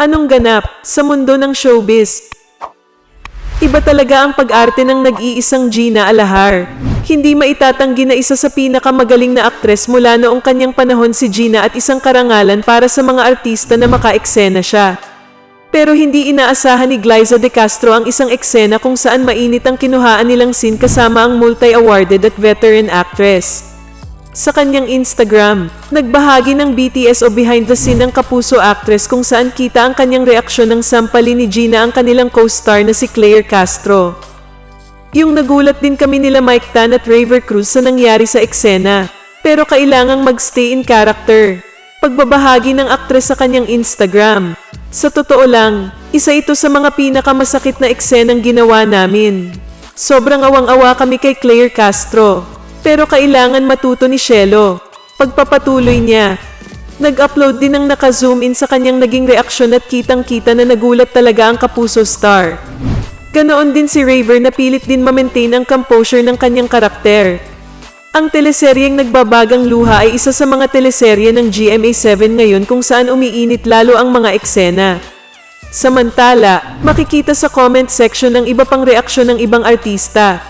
Anong ganap sa mundo ng showbiz? Iba talaga ang pag-arte ng nag-iisang Gina Alahar. Hindi maitatanggi na isa sa pinakamagaling na aktres mula noong kanyang panahon si Gina at isang karangalan para sa mga artista na maka-eksena siya. Pero hindi inaasahan ni Glyza De Castro ang isang eksena kung saan mainit ang kinuhaan nilang scene kasama ang multi-awarded at veteran actress. Sa kanyang Instagram, nagbahagi ng BTS o behind the scene ng kapuso actress kung saan kita ang kanyang reaksyon ng sampali ni Gina ang kanilang co-star na si Claire Castro. Yung nagulat din kami nila Mike Tan at Raver Cruz sa nangyari sa eksena, pero kailangang magstay in character. Pagbabahagi ng aktres sa kanyang Instagram. Sa totoo lang, isa ito sa mga pinakamasakit na eksenang ginawa namin. Sobrang awang-awa kami kay Claire Castro. Pero kailangan matuto ni Shelo. Pagpapatuloy niya. Nag-upload din ng naka-zoom in sa kanyang naging reaksyon at kitang-kita na nagulat talaga ang kapuso star. Ganoon din si Raver na pilit din ma-maintain ang composure ng kanyang karakter. Ang teleseryeng Nagbabagang Luha ay isa sa mga teleserye ng GMA7 ngayon kung saan umiinit lalo ang mga eksena. Samantala, makikita sa comment section ng iba pang reaksyon ng ibang artista.